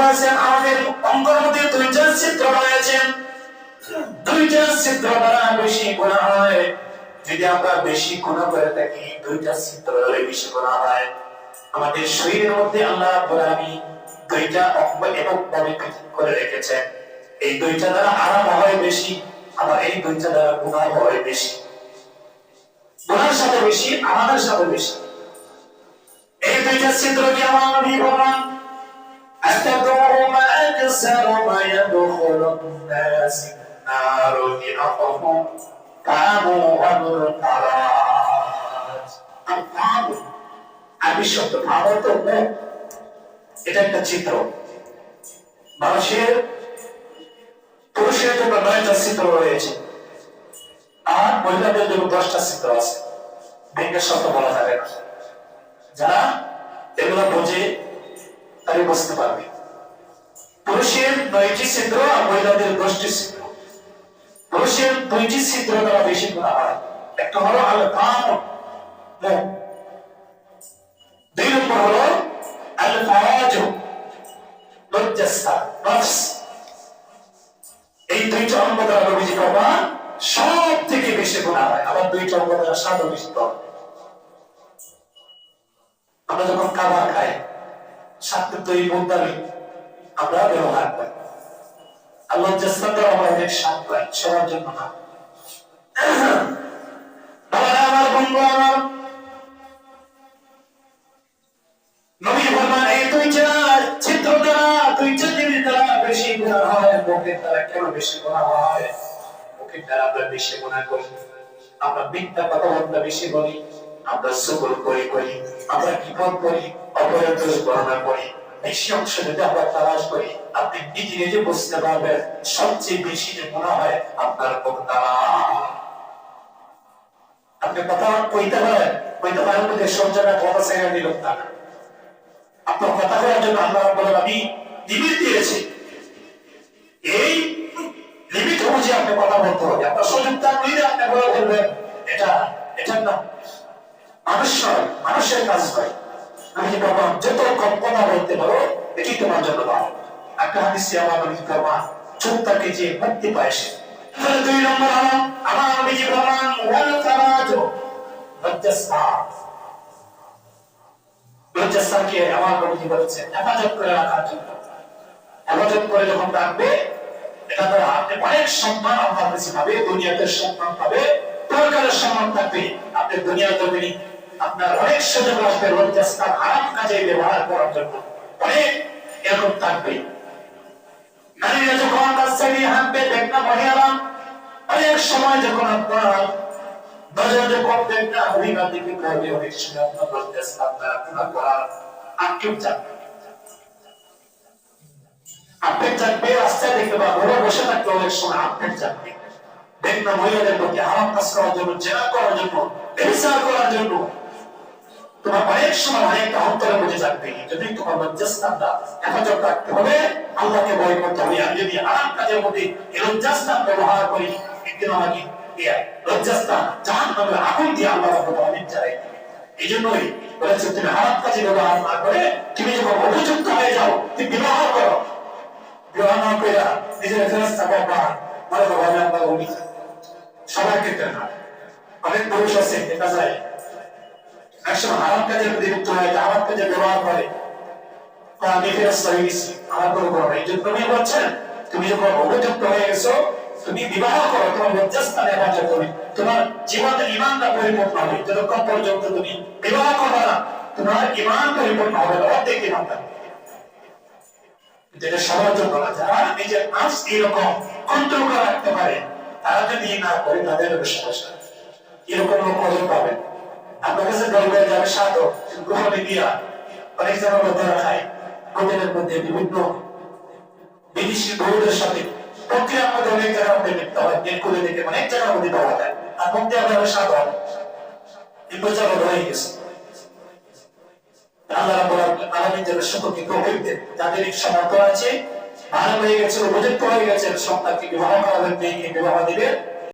বলেছেন আমাদের অঙ্গের মধ্যে দুইটা চিত্র রয়েছে দুইটা চিত্র দ্বারা বেশি গুণা হয়। যদি আমরা বেশি গুণা করে থাকি, দুইটা চিত্র হলে বেশি গুণা হয়। আমাদের শরীরের মধ্যে আল্লাহ রাব্বুল দুইটা অঙ্গ এবং ভাবে পৃথক করে রেখেছেন। এই দুইটা দ্বারা আরাম হয় বেশি, আবার এই দুইটা দ্বারা গুণা হয় বেশি। গুণার সাথে বেশি, আমাদের সাথে বেশি। এই দুইটা চিত্র কি আমার নবী বলেন أتدروا ما أكثر ما يدخل الناس النار لأخهم كانوا والقرات القام আমি শব্দ ভাবো তো মুখ এটা একটা চিত্র মানুষের পুরুষের জন্য নয়টা চিত্র রয়েছে আর মহিলাদের জন্য দশটা চিত্র আছে ভেঙ্গের শব্দ বলা যাবে না যারা এগুলো বোঝে তারা বুঝতে পারবে। পুরুষের নয়টি চিত্র আর মহিলাদের দশটি চিত্র পুরুষের দুইটি চিত্র দ্বারা বেশি করা হয়। একটা হলো আল দুই নম্বর হলো এই দুইটা অঙ্গ দ্বারা অভিজিৎ বাবা সব থেকে বেশি গুণা হয়। আবার দুইটা অঙ্গ দ্বারা স্বাদ অভিজিৎ আমরা যখন খাবার খাই আমরা চিত্র দ্বারা বেশি কেন বেশি হয়? মুখের দ্বারা আমরা বেশি করি। আমরা কথাবার্তা বেশি বলি, আমরা সুগল করি করি। আমরা বিপদ করি। বেশি অংশ যদি আমরা তালাশ করি, আপনি নিজে নিজে বুঝতে পারবেন, সবচেয়ে বেশি যে মনে হয় আপনার দ্বারা আপনি কথা কইতে পারেন কইতে পারেন বলে কথা সেখানে দিল আপনার কথা জন্য আল্লাহ বলেন আমি লিমিট দিয়েছি। এই লিমিট অনুযায়ী আপনি কথা বলতে হবে। আপনার সুযোগ আপনি বলে বলবেন এটা এটা না মানুষ নয়, মানুষের কাজ হয় আমি বাবা যত কম কথা বলতে পারো, এটি তোমার জন্য ভালো একটা হাদিসে আমার নবী বাবা চোখ তাকে যে মুক্তি পায় সে। দুই নম্বর হলো, আমার নবীজি বলেন ওয়াল ফারাজ লজ্জাস্থান লজ্জাস্থানকে আমার নবীজি বলেছেন, হেফাজত করে রাখার জন্য। হেফাজত করে যখন রাখবে, এটা দ্বারা আপনি অনেক সম্মান আপনার কাছে পাবে দুনিয়াতে সম্মান পাবে পরকালের সম্মান থাকবে। আপনি দুনিয়া জমিনি আপনার অনেক সুযোগ আসবে লজ্জাস্থান হারাম কাজে ব্যবহার করার জন্য অনেক এরকম থাকবে। যখন রাস্তায় হাঁটবে, দেখনা মহিলারা অনেক সময় যখন আপনার নজর করার জন্য করার জন্য তোমার অনেক সময় অনেকটা অন্তরে বুঝে থাকবে যদি তোমার লজ্জাস্থানটা হেফাজত রাখতে হবে, আল্লাহকে ভয় করতে হবে। আমি যদি হারাম কাজের মধ্যে এই লজ্জাস্থান ব্যবহার করি একদিন আমাকে লজ্জাস্থান জাহান নামে আগুন দিয়ে আল্লাহ আলামিন জ্বালাই এই জন্যই বলেছে, তুমি হারাম কাজে ব্যবহার না করে, তুমি যখন অভিযুক্ত হয়ে যাও, তুমি বিবাহ করো। বিবাহ না করে নিজের ফেরস্তা বাবা মানে বাবা আমি আল্লাহ সবার ক্ষেত্রে না। অনেক পুরুষ আছে, দেখা যায় একসময় হারাম প্রতি লিপ্ত হয় হারাম কাজে ব্যবহার করে। হবে। যতক্ষণ পর্যন্ত তুমি বিবাহ নিজের নাচ এরকম কন্ট্রোল রাখতে পারে, তারা যদি না করে, তাদের সমস্যা এরকম লোক কজন পাবেন? আপনার কাছে গল্পের যাবে সাধক গ্রহণে গিয়া অনেক জায়গায় মধ্যে খায় হোটেলের মধ্যে বিভিন্ন বিদেশি বহুদের সাথে প্রক্রিয়ার মধ্যে অনেক জায়গার মধ্যে জায়গার যাদের এই সামর্থ্য আছে, ভালো হয়ে গেছে, উপযুক্ত হয়ে গেছে সন্তানকে বিবাহ করাবেন মেয়েকে বিবাহ দিবে